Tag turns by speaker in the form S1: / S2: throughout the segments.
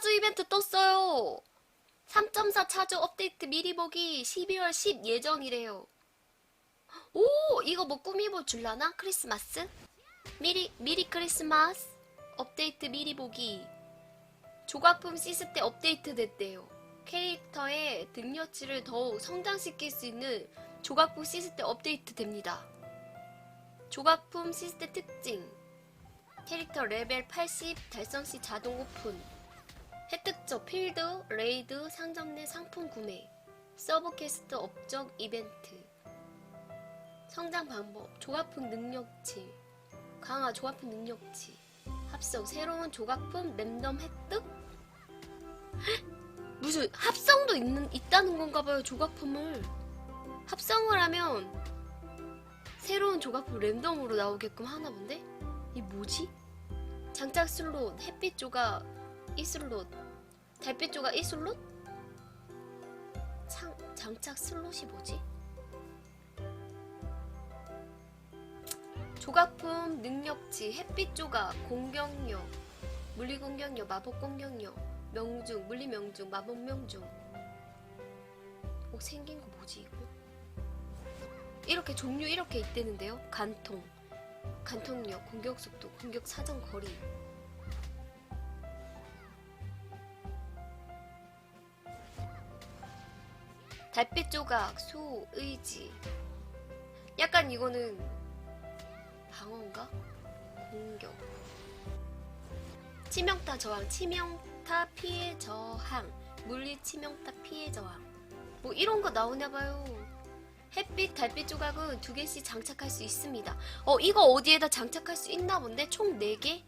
S1: 차주 이벤트 떴어요. 3.4 차주 업데이트 미리 보기 12월 10 예정이래요. 오, 이거 뭐 꾸미보 줄라나? 크리스마스? 미리, 미리 크리스마스? 업데이트 미리 보기. 조각품 시스템 업데이트 됐대요. 캐릭터의 능력치를 더욱 성장시킬 수 있는 조각품 시스템 업데이트 됩니다. 조각품 시스템 특징. 캐릭터 레벨 80 달성 시 자동 오픈. 혜택적 필드, 레이드, 상점 내 상품 구매. 서브퀘스트 업적 이벤트. 성장 방법, 조각품 능력치. 강화 조각품 능력치. 합성, 새로운 조각품 랜덤 획득? 헉! 무슨 합성도 있는, 있다는 건가 봐요, 조각품을. 합성을 하면 새로운 조각품 랜덤으로 나오게끔 하나 본데? 이 뭐지? 장착 슬롯, 햇빛 조각 2슬롯, 달빛 조각 1슬롯? 창, 장착 슬롯이 뭐지? 조각품 능력치, 햇빛 조각, 공격력, 물리 공격력, 마법 공격력, 명중, 물리 명중, 마법 명중. 오 생긴 거 뭐지 이거? 이렇게 종류 이렇게 있대는데요. 간통, 간통력, 공격 속도, 공격 사정 거리. 달빛 조각, 소, 의지. 약간 이거는 방어인가? 공격. 치명타 저항, 치명타 피해 저항, 물리 치명타 피해 저항. 뭐 이런 거 나오나 봐요. 햇빛, 달빛 조각은 두 개씩 장착할 수 있습니다. 어, 이거 어디에다 장착할 수 있나 본데? 총 4개?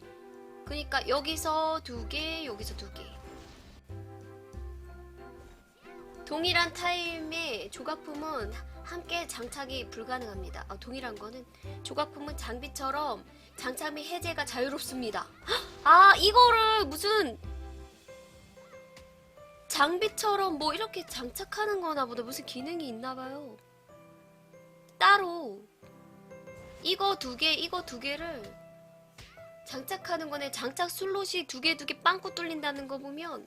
S1: 그니까 여기서 두 개, 여기서 두 개. 동일한 타임의 조각품은 함께 장착이 불가능합니다. 아, 동일한 거는 조각품은 장비처럼 장착 및 해제가 자유롭습니다. 헉! 아, 이거를 무슨 장비처럼 뭐 이렇게 장착하는 거나 보다 무슨 기능이 있나 봐요. 따로 이거 두 개, 이거 두 개를 장착하는 거네. 장착 슬롯이 두 개 두 개 빵꾸 뚫린다는 거 보면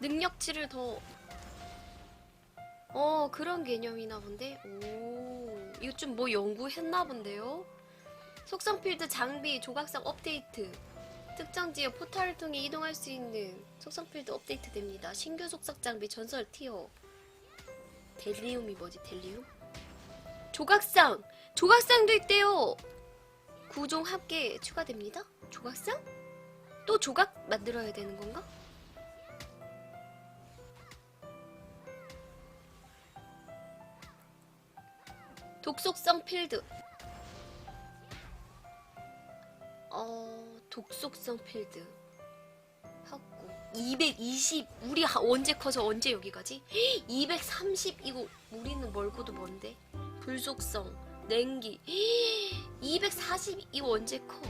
S1: 능력치를 더 어, 그런 개념이나 본데? 오, 이거 좀 뭐 연구했나 본데요? 속성 필드 장비 조각상 업데이트. 특정 지역 포탈을 통해 이동할 수 있는 속성 필드 업데이트 됩니다. 신규 속성 장비 전설 티어. 델리움이 뭐지, 델리움? 조각상! 조각상도 있대요! 구종 함께 추가됩니다. 조각상? 또 조각 만들어야 되는 건가? 독속성 필드. 어, 독속성 필드. 하고 220 우리 하- 언제 커서 언제 여기 가지? 230 이거 우리는 멀고도 먼데. 불속성, 냉기. 240 이거 언제 커?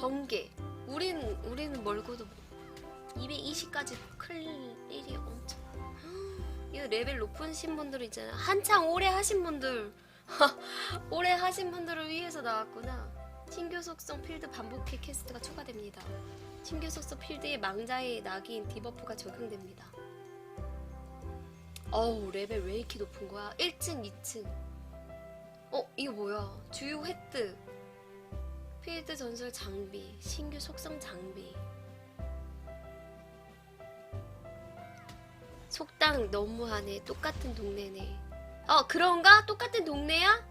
S1: 번개. 우린 우리는 멀고도 220까지 클 일이 엄청 레벨 높으신 분들 있잖아요. 한창 오래 하신 분들, 오래 하신 분들을 위해서 나왔구나. 신규 속성 필드 반복해 캐스트가 추가됩니다. 신규 속성 필드에 망자의 낙인 디버프가 적용됩니다. 어우, 레벨 왜 이렇게 높은 거야? 1층, 2층. 어, 이거 뭐야? 주요 획득. 필드 전설 장비, 신규 속성 장비. 속당 너무하네. 똑같은 동네네. 어, 그런가? 똑같은 동네야?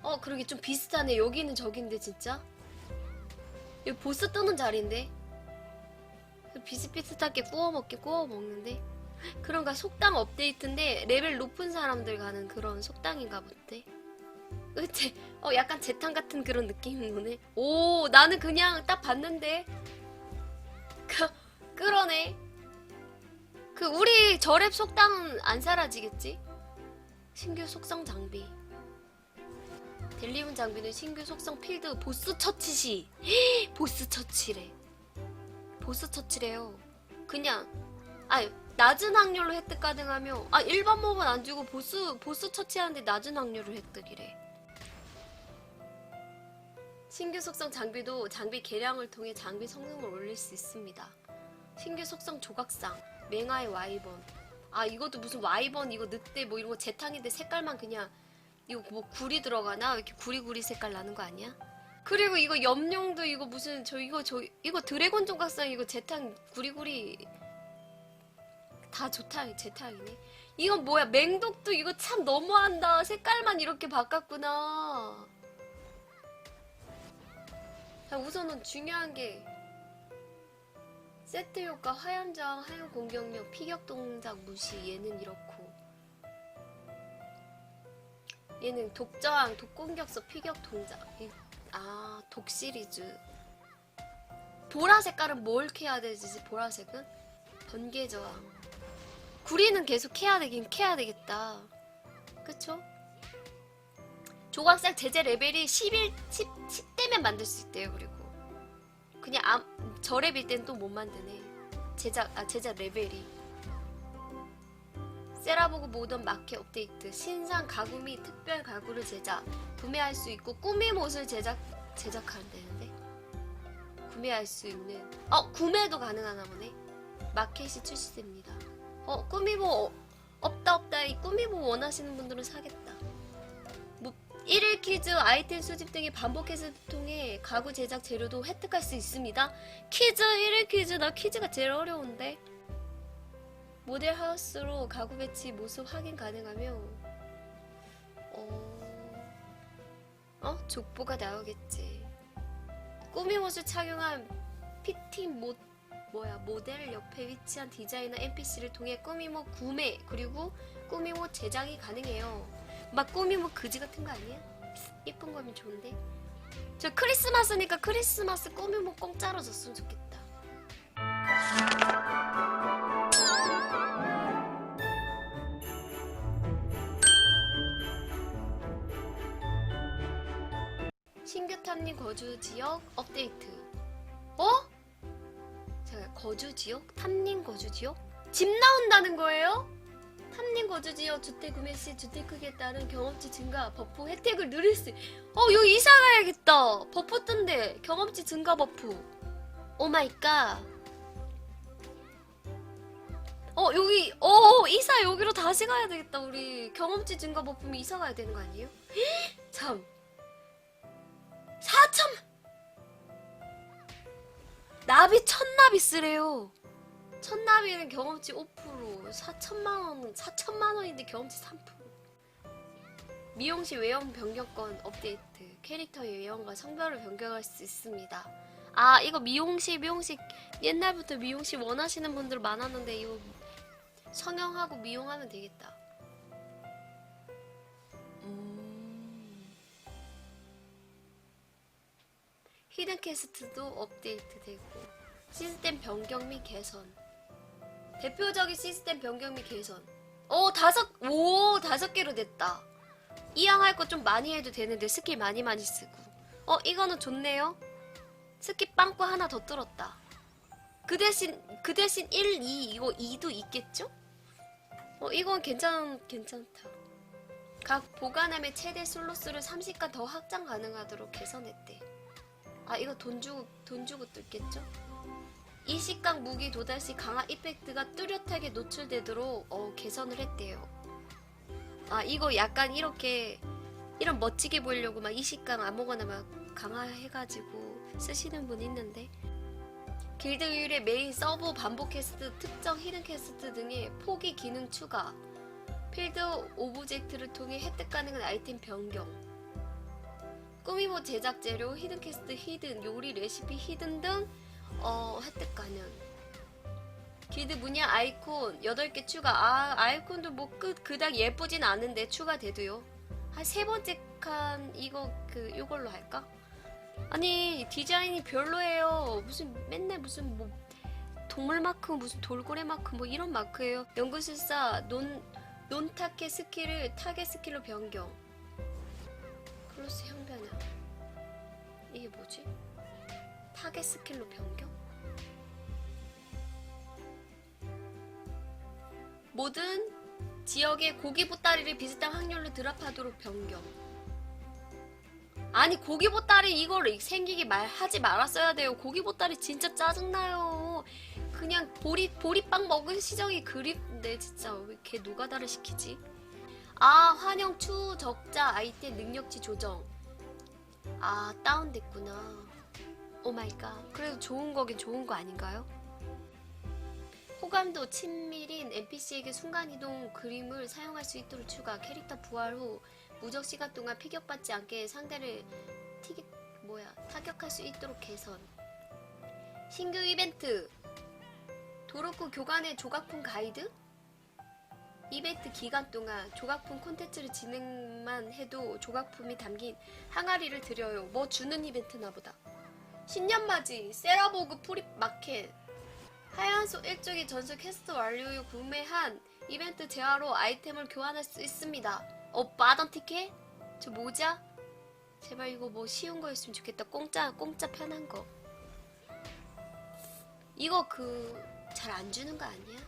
S1: 어, 그러게 좀 비슷하네. 여기는 저긴데, 진짜. 여기 보스 뜨는 자리인데. 비슷비슷하게 구워 먹게 구워 먹는데. 그런가? 속당 업데이트인데, 레벨 높은 사람들 가는 그런 속당인가 본데. 그치? 어, 약간 재탕 같은 그런 느낌인 거네. 오, 나는 그냥 딱 봤는데. 그, 그러네. 그 우리 저랩 속당은 안 사라지겠지? 신규 속성 장비. 델리움 장비는 신규 속성 필드 보스 처치 시 보스 처치래. 보스 처치래요. 그냥 아 낮은 확률로 획득 가능하며 아 일반 몹은 안 주고 보스 보스 처치하는데 낮은 확률로 획득이래. 신규 속성 장비도 장비 개량을 통해 장비 성능을 올릴 수 있습니다. 신규 속성 조각상, 맹아의 와이번. 아 이것도 무슨 와이번 이거 늑대 뭐 이런 거 재탕인데 색깔만 그냥 이거 뭐 구리 들어가나? 왜 이렇게 구리구리 색깔 나는 거 아니야? 그리고 이거 염룡도 이거 무슨 저 이거 저 이거 드래곤 조각상 이거 재탕 구리구리 다 좋다 재탕이네. 이건 뭐야 맹독도 이거 참 너무한다. 색깔만 이렇게 바꿨구나. 자 우선은 중요한 게 세트 효과 화염저항 하염 공격력 피격 동작 무시 얘는 이렇고. 얘는 독저항 독공격서 피격 동작. 이- 아 독 시리즈. 보라 색깔은 뭘 캐야 되지 보라색은? 번개 저항. 구리는 계속 캐야 되긴 캐야 되겠다. 그쵸? 조각상 제재 레벨이 11, 10, 10대면 만들 수 있대요 그리고. 그냥 암, 저 랩일 땐 또 못 만드네. 제작, 아 제작 레벨이. 세라보그 모던 마켓 업데이트. 신상 가구 및 특별 가구를 제작 구매할 수 있고 꾸밈 옷을 제작 제작한다는데? 구매할 수 있는 어 구매도 가능하나 보네. 마켓이 출시됩니다. 어 꾸미보 어, 없다 없다. 이 꾸미보 원하시는 분들은 사겠다. 뭐 1일 퀴즈 아이템 수집 등의 반복 퀴즈를 통해 가구 제작 재료도 획득할 수 있습니다. 퀴즈 1일 퀴즈. 나 퀴즈가 제일 어려운데. 모델 하우스로 가구 배치 모습 확인 가능하며 어, 어? 족보가 나오겠지. 꾸민 옷을 착용한 피팅 모 뭐야 모델 옆에 위치한 디자이너 NPC를 통해 꾸미모 구매 그리고 꾸미모 제작이 가능해요. 막 꾸미모 그지 같은 거 아니야? 예쁜 거면 좋은데. 저 크리스마스니까 크리스마스 꾸미모 공짜로 줬으면 좋겠다. 신규 탐님 거주 지역 업데이트. 어? 제가 거주 지역? 탐님 거주 지역? 집 나온다는 거예요? 탐님 거주 지역 주택 구매 시 주택 크기에 따른 경험치 증가 버프 혜택을 누릴 수. 어 여기 이사 가야겠다. 버프 뜬데 경험치 증가 버프. 오 마이 갓. 어 여기 어 이사 여기로 다시 가야 되겠다 우리 경험치 증가 버프면 이사 가야 되는 거 아니에요? 참 4천 나비 천 나비 쓰래요. 천나비는 경험치 5% 4천만 원 4천만 원인데 경험치 3% 미용실 외형 변경권 업데이트 캐릭터의 외형과 성별을 변경할 수 있습니다. 아 이거 미용실 미용실 옛날부터 미용실 원하시는 분들 많았는데 이거 성형하고 미용하면 되겠다. 음. 히든 캐스트도 업데이트 되고 시스템 변경 및 개선 대표적인 시스템 변경 및 개선. 오 다섯 오 다섯 개로 됐다. 이왕 할 거 좀 많이 해도 되는데 스킬 많이 많이 쓰고. 어 이거는 좋네요. 스킬 빵꾸 하나 더 뚫었다. 그 대신 그 대신 1, 2 이거 2도 있겠죠? 어 이건 괜찮 괜찮다. 각 보관함의 최대 슬롯수를 30간 더 확장 가능하도록 개선했대. 아 이거 돈 주고 돈 주고 뚫겠죠? 이 식각 무기 도달 시 강화 이펙트가 뚜렷하게 노출되도록 어, 개선을 했대요. 아 이거 약간 이렇게 이런 멋지게 보이려고 막 이 식각 아무거나 막 강화해가지고 쓰시는 분 있는데 길드 유일의 메인 서브 반복 캐스트 특정 히든 캐스트 등의 포기 기능 추가 필드 오브젝트를 통해 획득 가능한 아이템 변경 꾸미모 제작 재료, 히든 캐스트, 히든, 요리 레시피, 히든 등 어, 획득 가능. 길드 문양 아이콘 8개 추가. 아, 아이콘도 뭐 그, 그닥 예쁘진 않은데 추가돼도요. 한 세 번째 칸 이거 그 요걸로 할까? 아니, 디자인이 별로예요. 무슨 맨날 무슨 뭐 동물 마크, 무슨 돌고래 마크 뭐 이런 마크예요. 연구술사 논 논타켓 스킬을 타겟 스킬로 변경. 클로스 형변화. 이게 뭐지? 타겟 스킬로 변경? 모든 지역의 고기 보따리를 비슷한 확률로 드랍하도록 변경. 아니 고기 보따리 이거를 생기게 말 하지 말았어야 돼요. 고기 보따리 진짜 짜증나요. 그냥 보리 보리빵 먹은 시정이 그립는데 진짜 왜걔 노가다를 시키지? 아 환영 추 적자 아이템 능력치 조정. 아 다운됐구나. 오 마이 갓. 그래도 좋은 거긴 좋은 거 아닌가요? 호감도 친밀인 NPC에게 순간이동 그림을 사용할 수 있도록 추가 캐릭터 부활 후 무적 시간 동안 피격받지 않게 상대를 티격 뭐야 타격할 수 있도록 개선. 신규 이벤트. 도로쿠 교관의 조각품 가이드? 이벤트 기간 동안 조각품 콘텐츠를 진행만 해도 조각품이 담긴 항아리를 드려요. 뭐 주는 이벤트나 보다. 신년맞이 세라보그 프립 마켓 하얀소 일종의 전설 퀘스트 완료 후 구매한 이벤트 재화로 아이템을 교환할 수 있습니다. 어, 마던 티켓? 저 모자? 제발 이거 뭐 쉬운 거였으면 좋겠다. 공짜, 공짜 편한 거. 이거 그, 잘 안 주는 거 아니야?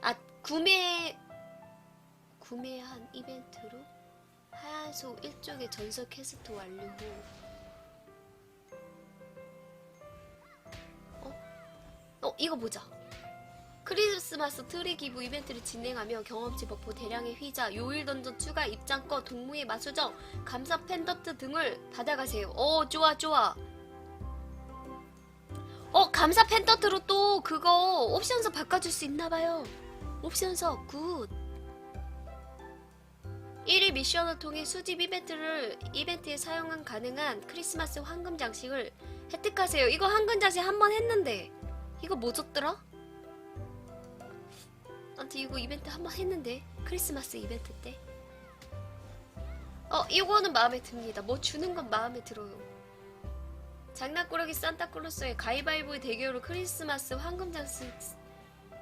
S1: 아, 구매, 구매한 이벤트로 하얀소 일종의 전설 퀘스트 완료 후 어 이거 보자. 크리스마스 트리 기부 이벤트를 진행하며 경험치 버프 대량의 휘자 요일 던전 추가 입장권 동무의 마수정 감사 팬더트 등을 받아가세요. 어 좋아 좋아. 어 감사 팬더트로 또 그거 옵션서 바꿔줄 수 있나봐요. 옵션서 굿. 1일 미션을 통해 수집 이벤트를 이벤트에 사용 가능한 크리스마스 황금 장식을 획득하세요. 이거 황금 장식 한 번 했는데 이거 뭐 줬더라? 아무튼 이거 이벤트 한 번 했는데 크리스마스 이벤트 때. 어 이거는 마음에 듭니다. 뭐 주는 건 마음에 들어요. 장난꾸러기 산타클로스의 가위바위보의 대결로 크리스마스 황금 장식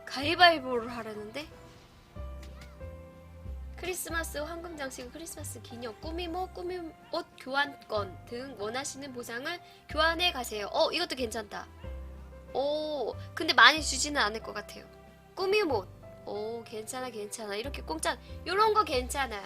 S1: 가위바위보를 하라는데? 크리스마스 황금 장식 크리스마스 기념 꾸미모 꾸밈 옷 교환권 등 원하시는 보상을 교환해 가세요. 어 이것도 괜찮다. 오, 근데 많이 주지는 않을 것 같아요. 꾸미옷. 오, 괜찮아, 괜찮아. 이렇게 공짜, 요런 거 괜찮아.